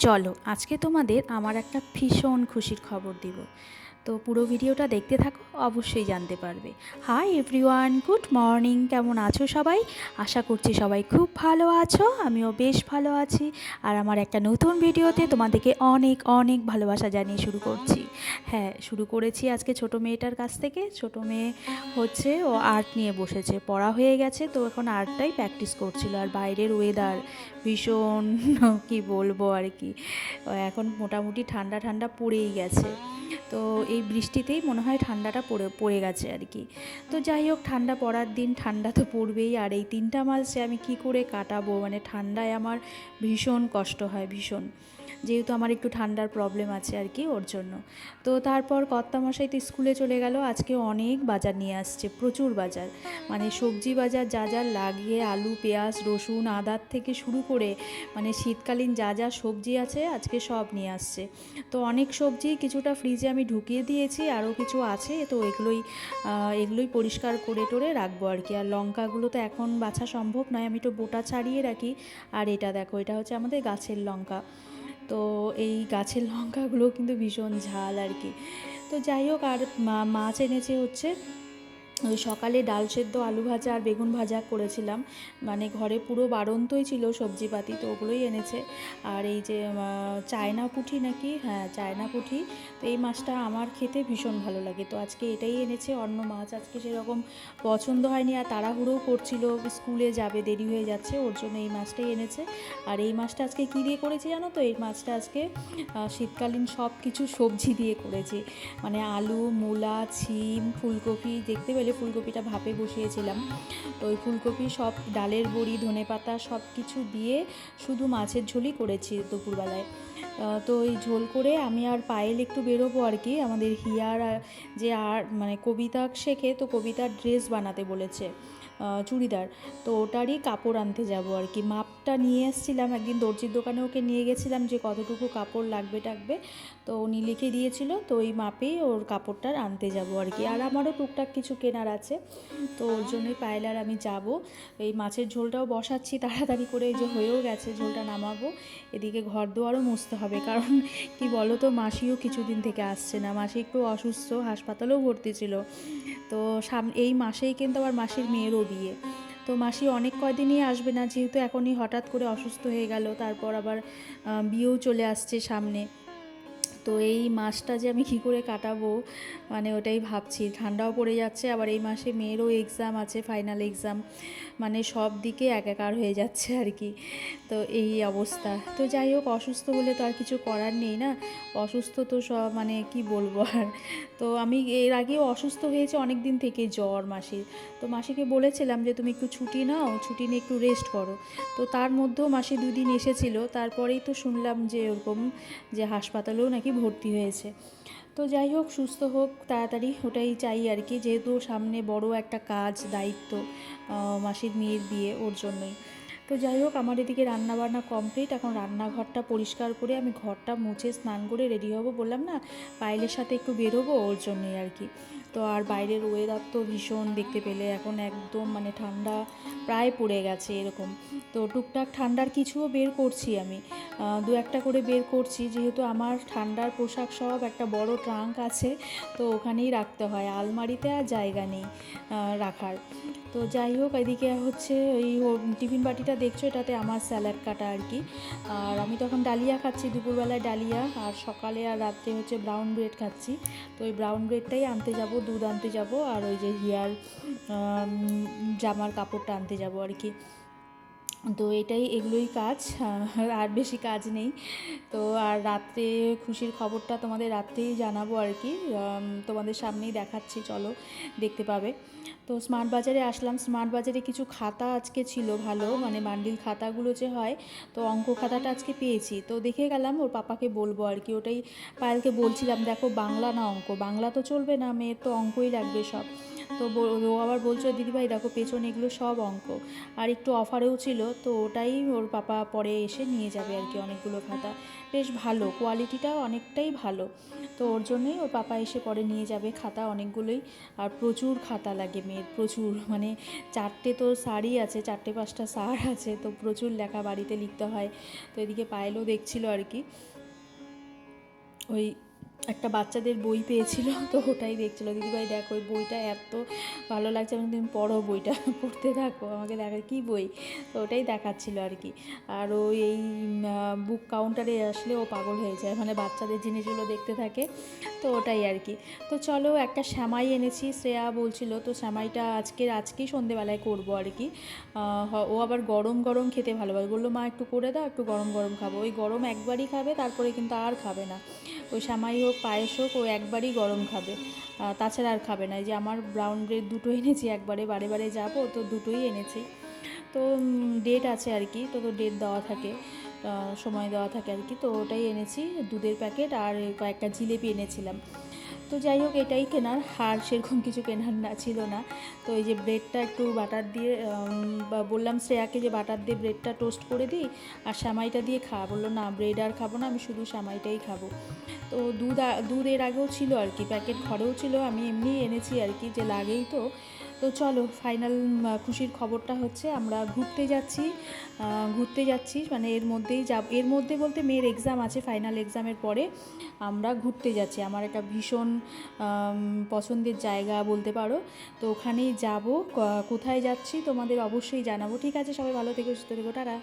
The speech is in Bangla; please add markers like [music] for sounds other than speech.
চলো আজকে তোমাদের আমার একটা ভীষণ খুশির খবর দিব। তো পুরো ভিডিওটা দেখতে থাকো, অবশ্যই জানতে পারবে। হাই এভরিওয়ান গুড মর্নিং কেমন আছো সবাই? আশা করছি সবাই খুব ভালো আছো, আমিও বেশ ভালো আছি। আর আমার একটা নতুন ভিডিওতে তোমাদেরকে অনেক অনেক ভালোবাসা জানিয়ে শুরু করছি। হ্যাঁ শুরু করেছি আজকে ছোট মেয়েটার কাছ থেকে। ছোট মেয়ে হচ্ছে, ও আর্ট নিয়ে বসেছে, পড়া হয়ে গেছে, তো এখন আর্টটাই প্র্যাকটিস করছিল। আর বাইরের ওয়েদার ভীষণ, কি বলব আর কি, এখন মোটামুটি ঠান্ডা ঠান্ডা পড়েই গেছে। তো এই বৃষ্টিতেই মনে হয় ঠান্ডাটা পড়ে পড়ে গেছে আর কি। তো যাই হোক, ঠান্ডা পড়ার দিন, ঠান্ডা তো পড়বেই। আর এই তিনটা মাস যে আমি কি করে কাটাবো? মানে ঠান্ডায় আমার ভীষণ কষ্ট হয়, ভীষণ। যেহেতু আমার একটু ঠান্ডার প্রবলেম আছে আর কি ওর জন্য। তো তারপর কর্তামশাই তো স্কুলে চলে গেল, আজকে অনেক বাজার নিয়ে আসছে, প্রচুর বাজার। মানে সবজি বাজার যা যা লাগিয়ে আলু, পেঁয়াজ, রসুন, আদার থেকে শুরু করে মানে শীতকালীন যা যা সবজি আছে আজকে সব নিয়ে আসছে। তো অনেক সবজি কিছুটা ফ্রিজে আমি ঢুকিয়ে দিয়েছি, আরও কিছু আছে, তো এগুলোই এগুলোই পরিষ্কার করে টোরে রাখব আর কি আর লঙ্কাগুলো তো এখন বাছা সম্ভব নয়, আমি তো বোটা ছাড়িয়ে রাখি। আর এটা দেখো, এটা হচ্ছে আমাদের গাছের লঙ্কা। তো এই গাছের লঙ্কাগুলো কিন্তু ভীষণ ঝাল আর কি। তো যাই হোক, আর মাছ এনেছে হচ্ছে ওই সকালে ডাল সেদ্ধ, আলু ভাজা আর বেগুন ভাজা করেছিলাম। মানে ঘরে পুরো বাড়ন্তই ছিল সবজিপাতি, তো ওগুলোই এনেছে। আর এই যে চায়না পুঁটি নাকি? হ্যাঁ চায়না পুঁটি তো এই মাছটা আমার খেতে ভীষণ ভালো লাগে। তো আজকে এটাই এনেছে, অন্য মাছ। আজকে সেরকম পছন্দ হয়নি, আর তাড়াহুড়োও করছিল। স্কুলে যাবে, দেরি হয়ে যাচ্ছে, ওর জন্য এই মাছটাই এনেছে। আর এই মাছটা আজকে কী দিয়ে করেছি জানো তো? এই মাছটা আজকে শীতকালীন সব কিছু সবজি দিয়ে করেছি। মানে আলু, মূলা, ছিম, ফুলকপি, দেখতে পেলে ফুলকপিটা ভাপে বসিয়েছিলাম। তো ওই ফুলকপি সব ডালের বড়ি, ধনে পাতা সব কিছু দিয়ে শুধু মাছের ঝোলই করেছি দুপুরবেলায়। তো ওই ঝোল করে আমি আর পায়েল একটু বেরোবো আর কি। আমাদের হিয়ার যে আর মানে কবিতা শেখে, তো কবিতার ড্রেস বানাতে বলেছে। চুড়িদার। তো ওটারই কাপড় আনতে যাব আর কি। মাপটা নিয়ে এসেছিলাম একদিন, দর্জির দোকানে ওকে নিয়ে গেছিলাম যে কতটুকু কাপড় লাগবে টাকবে। তো উনি লিখে দিয়েছিল, তো ওই মাপেই ওর কাপড়টা আনতে যাব আর কি। আর আমারও টুকটাক কিছু কেনার আছে। তো ওর জন্যই পায়েল আর আমি যাব। এই মাছের ঝোলটাও বসাচ্ছি [laughs] তাড়াতাড়ি করে, এই যে হয়েও গেছে ঝোলটা নামাবো। এদিকে ঘর দুয়ারও মুছতে হবে, কারণ কি বলো তো মাসিও কিছুদিন থেকে আসছে না। মাসি একটু অসুস্থ, হাসপাতালেও ভর্তি ছিল। তো সাম, এই মাসেই কিন্তু আবার মাসির মেয়েরও বিয়ে তো মাসি অনেক কয়দিনই আসবে না, যেহেতু এখনই হঠাৎ করে অসুস্থ হয়ে গেল, তারপর আবার বিয়েও চলে আসছে সামনে। তো এই মাসটা যে আমি কী করে কাটাবো মানে ওটাই ভাবছি। ঠান্ডাও পড়ে যাচ্ছে, আবার এই মাসে মেয়েরও এক্সাম আছে ফাইনাল এক্সাম মানে সব দিকে একাকার হয়ে যাচ্ছে আর কি। তো এই অবস্থা। তো যাই হোক, অসুস্থ হলে তো আর কিছু করার নেই না? অসুস্থ তো সব মানে কি বলব আর। তো আমি এর আগেও অসুস্থ হয়েছে অনেক দিন থেকে জ্বর মাসির তো মাসিকে বলেছিলাম যে, তুমি একটু ছুটি নাও, ছুটি নিয়ে একটু রেস্ট করো। তো তার মধ্যেও মাসি দুদিন এসেছিল। তারপরেই তো শুনলাম যে, ওরকম যে হাসপাতালেও নাকি ভর্তি হয়েছে। তো যাই হোক, সুস্থ হোক, তাড়াতাড়ি ওটাই চাই আর কি, যেহেতু সামনে বড় একটা কাজ, দায়িত্ব মাসির মেয়ের বিয়ে ওর জন্যই। তো যাই হোক, আমার এদিকে রান্নাবান্না কমপ্লিট। এখন রান্নাঘরটা পরিষ্কার করে আমি ঘরটা মুছে, স্নান করে রেডি হব বললাম না, পায়েলের সাথে একটু বেরোবো ওর জন্যই আর কি। তো আর বাইরের ওয়েদার তো ভীষণ দেখতে পেলে। এখন একদম মানে ঠান্ডা প্রায় পড়ে গেছে এরকম। তো টুকটাক ঠান্ডার কিছুও বের করছি আমি। দু একটা করে বের করছি। যেহেতু আমার ঠান্ডার পোশাক সব একটা বড় ট্রাঙ্ক আছে, তো ওখানেই রাখতে হয়। আলমারিতে আর জায়গা নেই রাখার। তো যাই হোক, এদিকে হচ্ছে এই ও- টিফিন বাটিটা দেখছ? এটাতে আমার স্যালাড কাটা আর কি। আর আমি তখন ডালিয়া খাচ্ছি, দুপুরবেলায় ডালিয়া। আর সকালে আর রাত্রে হচ্ছে ব্রাউন ব্রেড খাচ্ছি। তো ওই ব্রাউন ব্রেডটাই আনতে যাব দুধ আনতে যাব আর ওই যে হিয়ার জামার কাপড়টা আনতে যাব আর কি। তো এটাই, এগুলোই কাজ। আর বেশি কাজ নেই। তো আর রাত্রে খুশির খবরটা তোমাদের রাত্রেই জানাব আর কি। তোমাদের সামনেই দেখাচ্ছি, চলো দেখতে পাবে। তো স্মার্ট বাজারে আসলাম। স্মার্ট বাজারে কিছু খাতা আজকে ছিল ভালো মানে বান্ডিল খাতাগুলো যে হয়, তো অঙ্ক খাতাটা আজকে পেয়েছি। তো দেখে গেলাম, ওর পাপাকে বলব আর কি। ওটাই পায়েলকে বলছিলাম, দেখো বাংলা না অঙ্ক? বাংলা তো চলবে না, মেয়ের তো অঙ্কই লাগবে সব। তো ও আবার বলছো দিদিভাই দেখো পেছনে এগুলো সব অঙ্ক। আর একটু অফারেও ছিল, তো ওটাই ওর পাপা পরে এসে নিয়ে যাবে আর কি অনেকগুলো খাতা। বেশ ভালো কোয়ালিটিটা অনেকটাই ভালো। তো ওর জন্যই ওর পাপা এসে পরে নিয়ে যাবে খাতা অনেকগুলোই। আর প্রচুর খাতা লাগে মেয়ের, প্রচুর। মানে চারটে তো সারই আছে, চারটে পাঁচটা সার আছে, তো প্রচুর লেখা বাড়িতে লিখতে হয়। তো এদিকে পায়েলও দেখছিল আর কি। ওই একটা বাচ্চাদের বই পেয়েছিল, তো ওটাই দেখছিল। দিদিভাই, দেখো, ওই বইটা এত ভালো লাগছে এবং তুমি পড়ো বইটা, পড়তে থাকো, আমাকে দেখা, কী বই? তো ওটাই দেখাচ্ছিল আর কি। আর ওই, এই বুক কাউন্টারে আসলে ও পাগল হয়ে যায় মানে বাচ্চাদের জিনিসগুলো দেখতে থাকে, তো ওটাই আর কি। তো চলো, একটা শ্যামাই এনেছি, শ্রেয়া বলছিল, তো শ্যামাইটা আজকের আজকেই সন্ধেবেলায় করব আর কি। ও আবার গরম গরম খেতে ভালোবাসে। বলল, মা, একটু করে দাও, একটু গরম গরম খাব। ওই গরম একবারই খাবে, তারপরে কিন্তু আর খাবে না। ওই শ্যামাই হোক পায়েস হোক ও একবারই গরম খাবে। তাছাড়া আর খাবে না। যে আমার ব্রাউন ব্রেড দুটো এনেছি, একবারে বারে বারে যাব, তো দুটোই এনেছি। তো ডেট আছে আর কি, তো তো ডেট দেওয়া থাকে সময় দেওয়া থাকে আর কি। তো ওটাই এনেছি, দুধের প্যাকেট আর কয়েকটা জিলেপি এনেছিলাম। তো যাই হোক, এটাই কেনার হার। সেরকম কিছু কেনার না, ছিল না। তো এই যে ব্রেডটা একটু বাটার দিয়ে বললাম শ্রেয়াকে যে বাটার দিয়ে ব্রেডটা টোস্ট করে দিই আর সামাইটা দিয়ে খা। বলল, না, ব্রেড আর খাব না, আমি শুধু সামাইটাই খাব। তো দুধ দুধ এর আগেও ছিল আর কি, প্যাকেট ঘরেও ছিল। আমি এমনি এনেছি আর কি, যে লাগেই তো। তো চলো ফাইনাল খুশির খবরটা হচ্ছে আমরা ঘুরতে যাচ্ছি ঘুরতে যাচ্ছি মানে এর মধ্যেই যাব, এর মধ্যে বলতে মেয়ের এক্সাম আছে ফাইনাল এক্সামের পরে আমরা ঘুরতে যাচ্ছি। আমার একটা ভীষণ পছন্দের জায়গা বলতে পারো। তো ওখানেই যাব কোথায় যাচ্ছি তোমাদের অবশ্যই জানাব। ঠিক আছে, সবাই ভালো থেকে, সুস্থ থেকো, টাটা।